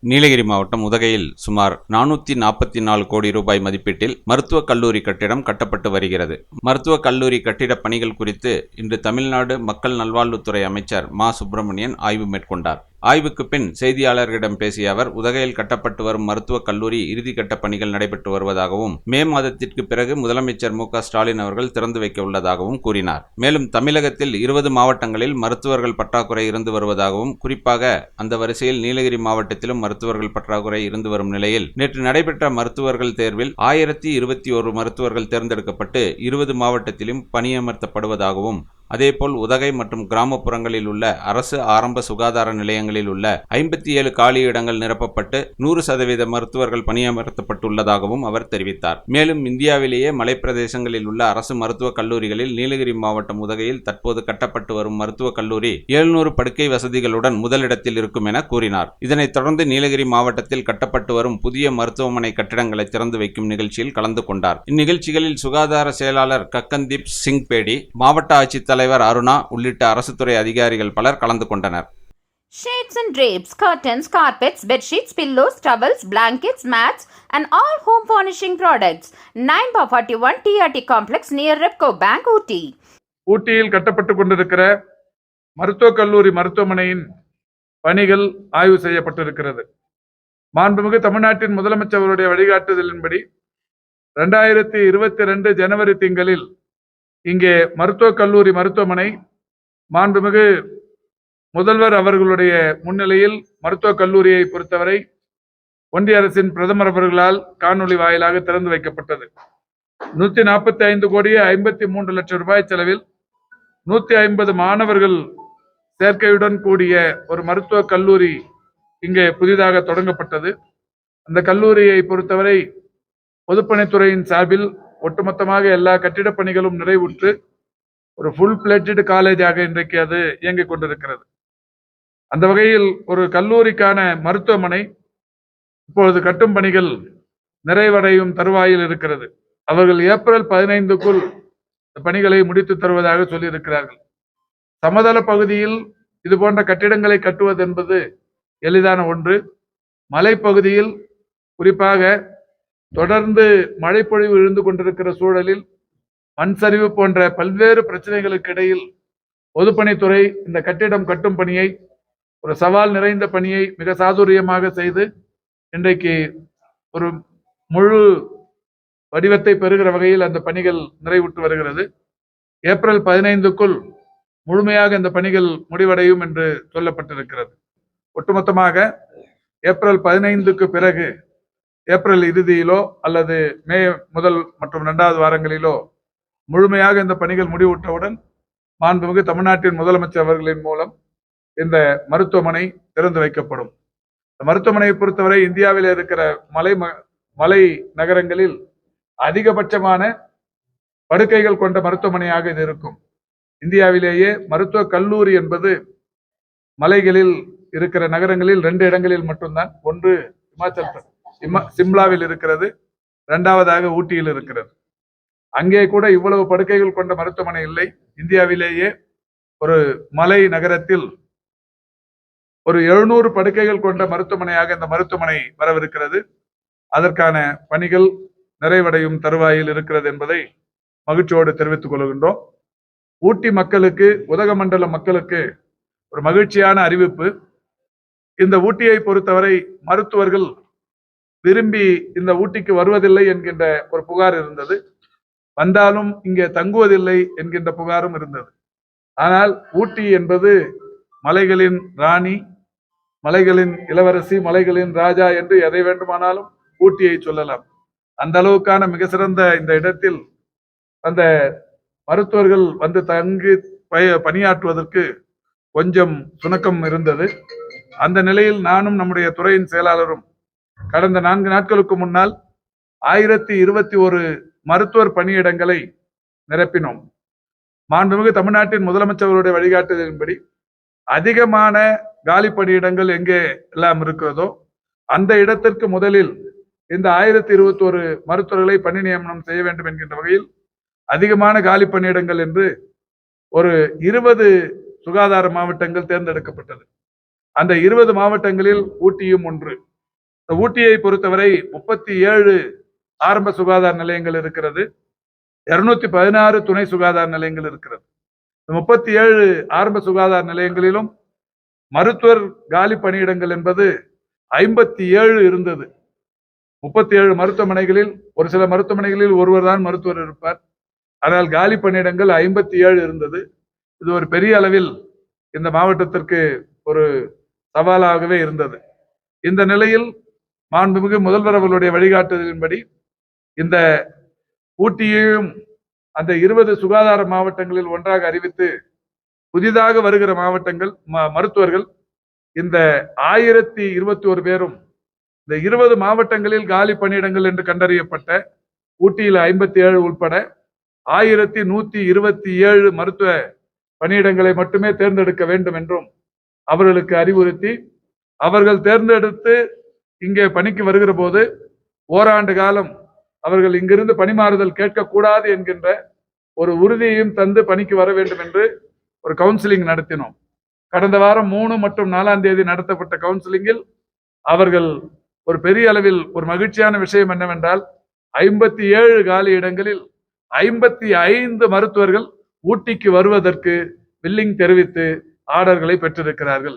நீலகிரி மாவட்டம் உதகையில் சுமார் நானூற்றி நாற்பத்தி நாலு கோடி ரூபாய் மதிப்பீட்டில் மருத்துவக் கல்லூரி கட்டிடம் கட்டப்பட்டு வருகிறது. மருத்துவக் கல்லூரி கட்டிடப் பணிகள் குறித்து இன்று தமிழ்நாடு மக்கள் நல்வாழ்வுத்துறை அமைச்சர் மா சுப்பிரமணியன் ஆய்வு மேற்கொண்டார். ஆய்வுக்கு பின் செய்தியாளர்களிடம் பேசிய அவர் உதகையில் கட்டப்பட்டு வரும் மருத்துவக் கல்லூரி இறுதிக்கட்ட பணிகள் நடைபெற்று வருவதாகவும் மே மாதத்திற்கு பிறகு முதலமைச்சர் மு க ஸ்டாலின் அவர்கள் திறந்து வைக்க உள்ளதாகவும் கூறினார். மேலும் தமிழகத்தில் இருபது மாவட்டங்களில் மருத்துவர்கள் பற்றாக்குறை இருந்து வருவதாகவும் குறிப்பாக அந்த வரிசையில் நீலகிரி மாவட்டத்திலும் மருத்துவர்கள் பற்றாக்குறை இருந்து வரும் நிலையில் நேற்று நடைபெற்ற மருத்துவர்கள் தேர்வில் ஆயிரத்தி இருபத்தி ஒரு மருத்துவர்கள் தேர்ந்தெடுக்கப்பட்டு இருபது மாவட்டத்திலும் பணியமர்த்தப்படுவதாகவும் அதேபோல் உதகை மற்றும் கிராமப்புறங்களில் உள்ள அரசு ஆரம்ப சுகாதார நிலையங்களில் உள்ள ஐம்பத்தி ஏழு காலி இடங்கள் நிரப்பப்பட்டு நூறு சதவீத மருத்துவர்கள் பணியமர்த்தப்பட்டுள்ளதாகவும் அவர் தெரிவித்தார். மேலும் இந்தியாவிலேயே மலைப்பிரதேசங்களில் உள்ள அரசு மருத்துவக் கல்லூரிகளில் நீலகிரி மாவட்டம் உதகையில் தற்போது கட்டப்பட்டு வரும் மருத்துவக் கல்லூரி எழுநூறு படுக்கை வசதிகளுடன் முதலிடத்தில் இருக்கும் என கூறினார். இதனைத் தொடர்ந்து நீலகிரி மாவட்டத்தில் கட்டப்பட்டு வரும் புதிய மருத்துவமனை கட்டிடங்களை திறந்து வைக்கும் நிகழ்ச்சியில் கலந்து கொண்டார். இந்நிகழ்ச்சிகளில் சுகாதார செயலாளர் கக்கன்தீப் சிங் பேடி மாவட்ட ஆட்சித்தலைவர் அருணா உள்ளிட்ட அரசுத்துறை அதிகாரிகள் பலர் கலந்து கொண்டனர் Shades and drapes, curtains, carpets, bedsheets, pillows, towels, blankets, mats, and all home furnishing products. 9 by 41 TRT Complex near Repco Bank, Ooty. ஊட்டியில் கட்டப்பட்டு கொண்டிருக்கிற மருத்துவக் கல்லூரி மருத்துவமனையின் பணிகள் ஆய்வு செய்யப்பட்டிருக்கிறது மாண்புமிகு தமிழ்நாட்டின் முதலமைச்சர் அவருடைய வழிகாட்டுதலின்படி ரெண்டாயிரத்தி இருபத்தி ரெண்டு ஜனவரி திங்களில் இங்கே மருத்துவக் கல்லூரி மருத்துவமனை மாண்புமிகு முதல்வர் அவர்களுடைய முன்னிலையில் மருத்துவக் கல்லூரியை பொறுத்தவரை ஒன்றிய அரசின் பிரதமர் அவர்களால் காணொளி வாயிலாக திறந்து வைக்கப்பட்டது. நூத்தி நாற்பத்தி ஐந்து கோடியே ஐம்பத்தி மூன்று லட்சம் ரூபாய் செலவில் நூத்தி ஐம்பது மாணவர்கள் சேர்க்கையுடன் கூடிய ஒரு மருத்துவக் கல்லூரி இங்கே புதிதாக தொடங்கப்பட்டது. அந்த கல்லூரியை பொறுத்தவரை பொதுப்பணித்துறையின் சார்பில் ஒட்டுமொத்தமாக எல்லா கட்டிடப் பணிகளும் நிறைவுற்று ஒரு ஃபுல் பிளட்ஜடு காலேஜாக இன்றைக்கு அது இயங்கிக் கொண்டிருக்கிறது. அந்த வகையில் ஒரு கல்லூரிக்கான மருத்துவமனை இப்பொழுது கட்டும் பணிகள் நிறைவடையும் தருவாயில் இருக்கிறது. அவர்கள் ஏப்ரல் பதினைந்துக்குள் இந்த பணிகளை முடித்து தருவதாக சொல்லியிருக்கிறார்கள். சமதள பகுதியில் இது போன்ற கட்டிடங்களை கட்டுவது என்பது எளிதான ஒன்று. மலைப்பகுதியில் குறிப்பாக தொடர்ந்து மழைப்பொழிவு இருந்து கொண்டிருக்கிற சூழலில் மண் சரிவு போன்ற பல்வேறு பிரச்சனைகளுக்கு இடையில் பொதுப்பணித்துறை இந்த கட்டிடம் கட்டும் பணியை ஒரு சவால் நிறைந்த பணியை மிக சாதுரியமாக செய்து இன்றைக்கு ஒரு முழு வடிவத்தை பெறுகிற வகையில் அந்த பணிகள் நிறைவுற்று வருகிறது. ஏப்ரல் பதினைந்துக்குள் முழுமையாக இந்த பணிகள் முடிவடையும் என்று சொல்லப்பட்டிருக்கிறது. ஒட்டுமொத்தமாக ஏப்ரல் பதினைந்துக்கு பிறகு ஏப்ரல் இறுதியிலோ அல்லது மே முதல் மற்றும் இரண்டாவது வாரங்களிலோ முழுமையாக இந்த பணிகள் முடிவுற்றவுடன் மாண்புமிகு தமிழ்நாட்டின் முதலமைச்சர் அவர்களின் மூலம் இந்த மருத்துவமனை திறந்து வைக்கப்படும். இந்த மருத்துவமனையை பொறுத்தவரை இந்தியாவில் இருக்கிற மலை ம- மலை நகரங்களில் அதிகபட்சமான படுக்கைகள் கொண்ட மருத்துவமனையாக இது இருக்கும். இந்தியாவிலேயே மருத்துவ கல்லூரி என்பது மலைகளில் இருக்கிற நகரங்களில் ரெண்டு இடங்களில் மட்டும்தான். ஒன்று இமாச்சல் பிர- சிம்மா சிம்லாவில் இருக்கிறது இரண்டாவதாக ஊட்டியில் இருக்கிறது. அங்கே கூட இவ்வளவு படுக்கைகள் கொண்ட மருத்துவமனை இல்லை. இந்தியாவிலேயே ஒரு மலை நகரத்தில் ஒரு எழுநூறு படுக்கைகள் கொண்ட மருத்துவமனையாக இந்த மருத்துவமனை வரவிருக்கிறது. அதற்கான பணிகள் நிறைவடையும் தருவாயில் இருக்கிறது என்பதை மகிழ்ச்சியோடு தெரிவித்துக் கொள்கின்றோம். ஊட்டி மக்களுக்கு உதகமண்டல மக்களுக்கு ஒரு மகிழ்ச்சியான அறிவிப்பு. இந்த ஊட்டியை பொறுத்தவரை மருத்துவர்கள் விரும்பி இந்த ஊட்டிக்கு வருவதில்லை என்கின்ற ஒரு புகார் இருந்தது. வந்தாலும் இங்கே தங்குவதில்லை என்கின்ற புகாரும் இருந்தது. ஆனால் ஊட்டி என்பது மலைகளின் ராணி மலைகளின் இளவரசி மலைகளின் ராஜா என்று எதை வேண்டுமானாலும் ஊட்டியை சொல்லலாம். அந்த அளவுக்கான மிக சிறந்த இந்த இடத்தில் அந்த மருத்துவர்கள் வந்து தங்கி பய- பணியாற்றுவதற்கு கொஞ்சம் சுணக்கம் இருந்தது. அந்த நிலையில் நானும் நம்முடைய துறையின் செயலாளரும் கடந்த நான்கு நாட்களுக்கு முன்னால் ஆயிரத்தி இருபத்தி ஒரு மருத்துவர் பணியிடங்களை நிரப்பினோம். மாண்புமிகு தமிழ்நாட்டின் முதலமைச்சர்களுடைய வழிகாட்டுதலின்படி அதிகமான காலி பணியிடங்கள் எங்கே எல்லாம் இருக்கிறதோ அந்த இடத்திற்கு முதலில் இந்த ஆயிரத்தி இருபத்தி ஒரு மருத்துவர்களை பணி நியமனம் செய்ய வேண்டும் என்கின்ற வகையில் அதிகமான காலி பணியிடங்கள் என்று ஒரு இருபது சுகாதார மாவட்டங்கள் தேர்ந்தெடுக்கப்பட்டது. அந்த இருபது மாவட்டங்களில் ஊட்டியும் ஒன்று. இந்த ஊட்டியை பொறுத்தவரை முப்பத்தி ஏழு ஆரம்ப சுகாதார நிலையங்கள் இருக்கிறது. இருநூத்தி பதினாறு துணை சுகாதார நிலையங்கள் இருக்கிறது. இந்த முப்பத்தி ஏழு ஆரம்ப சுகாதார நிலையங்களிலும் மருத்துவர் காலி பணியிடங்கள் என்பது ஐம்பத்தி ஏழு இருந்தது. முப்பத்தி ஏழு மருத்துவமனைகளில் ஒரு சில மருத்துவமனைகளில் ஒருவர் தான் மருத்துவர் இருப்பார். ஆனால் காலி பணியிடங்கள் ஐம்பத்தி ஏழு இருந்தது. இது ஒரு பெரிய அளவில் இந்த மாவட்டத்திற்கு ஒரு சவாலாகவே இருந்தது. இந்த நிலையில் மாண்புமிகு முதல்வர் அவர்களுடைய வழிகாட்டுதலின்படி இந்த ஊட்டியையும் அந்த இருபது சுகாதார மாவட்டங்களில் ஒன்றாக அறிவித்து புதிதாக வருகிற மாவட்டங்கள் ம- மருத்துவர்கள் இந்த ஆயிரத்தி இருபத்தி ஒரு பேரும் இந்த இருபது மாவட்டங்களில் காலி பணியிடங்கள் என்று கண்டறியப்பட்ட ஊட்டியில் ஐம்பத்தி ஏழு உட்பட ஆயிரத்தி நூத்தி இருபத்தி ஏழு மருத்துவ பணியிடங்களை மட்டுமே தேர்ந்தெடுக்க வேண்டும் என்றும் அவர்களுக்கு அறிவுறுத்தி அவர்கள் தேர்ந்தெடுத்து இங்கே பணிக்கு வருகிற போது ஓராண்டு காலம் அவர்கள் இங்கிருந்து பணிமாறுதல் கேட்கக்கூடாது என்கின்ற ஒரு உறுதியையும் தந்து பணிக்கு வர வேண்டும் என்று ஒரு கவுன்சிலிங் நடத்தினோம். கடந்த வாரம் மூணு மற்றும் நாலாம் தேதி நடத்தப்பட்ட கவுன்சிலிங்கில் அவர்கள் ஒரு பெரிய அளவில் ஒரு மகிழ்ச்சியான விஷயம் என்னவென்றால் ஐம்பத்தி ஏழு காலி இடங்களில் ஐம்பத்தி ஐந்து மருத்துவர்கள் ஊட்டிக்கு வருவதற்கு வில்லிங் தெரிவித்து ஆர்டர்களை பெற்றிருக்கிறார்கள்.